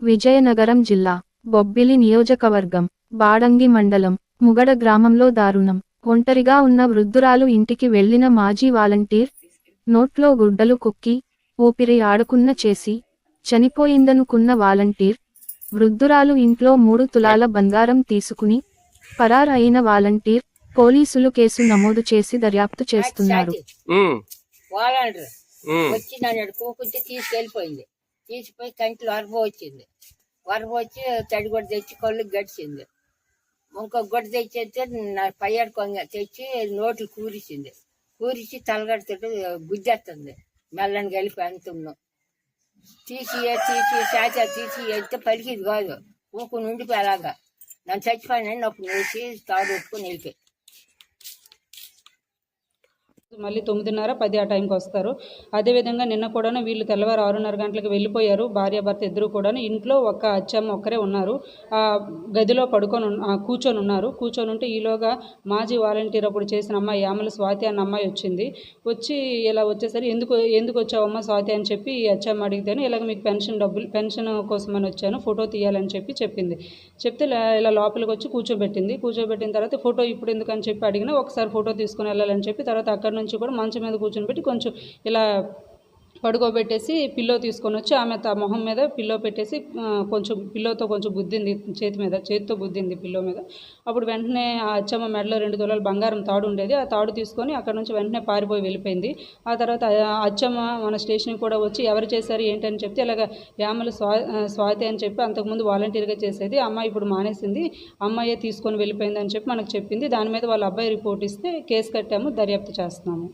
విజయనగరం జిల్లా బొబ్బిలి నియోజకవర్గం బాడంగి మండలం ముగడ గ్రామంలో దారుణం. ఒంటరిగా ఉన్న వృద్ధురాలు ఇంటికి వెళ్ళిన మాజీ వాలంటీర్ నోట్లో గుడ్డలు కుక్కి ఊపిరి ఆడకున్న చేసి చనిపోయిందనుకున్న వాలంటీర్ వృద్ధురాలు ఇంట్లో మూడు తులాల బంగారం తీసుకుని పరార్ అయిన వాలంటీర్ పోలీసులు కేసు నమోదు చేసి దర్యాప్తు చేస్తున్నారు. వాలంటీర్ వచ్చి నన్ను తీసుకెళ్ళిపోయింది. తీసిపోయి కంటిలో వరబ వచ్చింది. వరబ వచ్చి తడి గుడ్డ తెచ్చి కళ్ళు గడిచింది. ఇంకో గుడ్డ తెచ్చేస్తే నా పయ్యాడు కొంగ తెచ్చి నోట్లు కూరిసింది. కూరిసి తలగడుతుంటే గుద్దేస్తుంది మెల్లని కలిపి అంతున్నాం తీసి తీసి చాచా తీసి వెళ్తే పలికిది కాదు. ఊకు నుండిపోయి అలాగా. నన్ను చచ్చిపోయినా నొప్పి నేసి తాడు ఒప్పుకొని వెళ్ళిపోయి. మళ్ళీ తొమ్మిదిన్నర పది ఆ టైంకి వస్తారు. అదేవిధంగా నిన్న కూడా వీళ్ళు తెల్లవారు ఆరున్నర గంటలకు వెళ్ళిపోయారు. భార్య భర్త ఇద్దరు కూడా ఇంట్లో ఒక్క అచ్చమ్మ ఒక్కరే ఉన్నారు. ఆ గదిలో పడుకొని కూర్చొని ఉన్నారు. కూర్చొని ఉంటే ఈలోగా మాజీ వాలంటీర్ అప్పుడు చేసిన అమ్మాయి యామల స్వాతి అన్న అమ్మాయి వచ్చింది. వచ్చి ఇలా వచ్చేసరి ఎందుకు ఎందుకు వచ్చావమ్మా స్వాతి? అని చెప్పి ఈ అచ్చమ్మ అడిగితేనే ఇలాగ మీకు పెన్షన్ డబ్బులు పెన్షన్ కోసమని వచ్చాను ఫోటో తీయాలని చెప్పి చెప్పింది. చెప్తే ఇలా లోపలికి వచ్చి కూర్చోబెట్టింది. కూర్చోబెట్టిన తర్వాత ఫోటో ఇప్పుడు ఎందుకు? అని చెప్పి అడిగినా ఒకసారి ఫోటో తీసుకుని వెళ్ళాలని చెప్పి తర్వాత అక్కడ నుంచి కూడా మంచం మీద కూర్చొని పెట్టి కొంచెం ఇలా పడుకోబెట్టేసి పిల్లో తీసుకొని వచ్చి ఆమె త మొహం మీద పిల్లో పెట్టేసి కొంచెం పిల్లోతో కొంచెం బుద్ధింది చేతి మీద చేతితో బుద్ధింది పిల్లో మీద. అప్పుడు వెంటనే ఆ అచ్చమ్మ మెడలో రెండు తులాలు బంగారం తాడు ఉండేది. ఆ తాడు తీసుకొని అక్కడ నుంచి వెంటనే పారిపోయి వెళ్ళిపోయింది. ఆ తర్వాత అచ్చమ్మ మన స్టేషన్కి కూడా వచ్చి ఎవరు చేశారు ఏంటని చెప్తే ఇలాగ యామలు స్వా స్వాతి అని చెప్పి అంతకుముందు వాలంటీర్గా చేసేది. అమ్మాయి ఇప్పుడు మానేసింది. అమ్మాయే తీసుకొని వెళ్ళిపోయింది అని చెప్పి మనకు చెప్పింది. దాని మీద వాళ్ళ అబ్బాయి రిపోర్ట్ ఇస్తే కేసు కట్టాము దర్యాప్తు చేస్తున్నాము.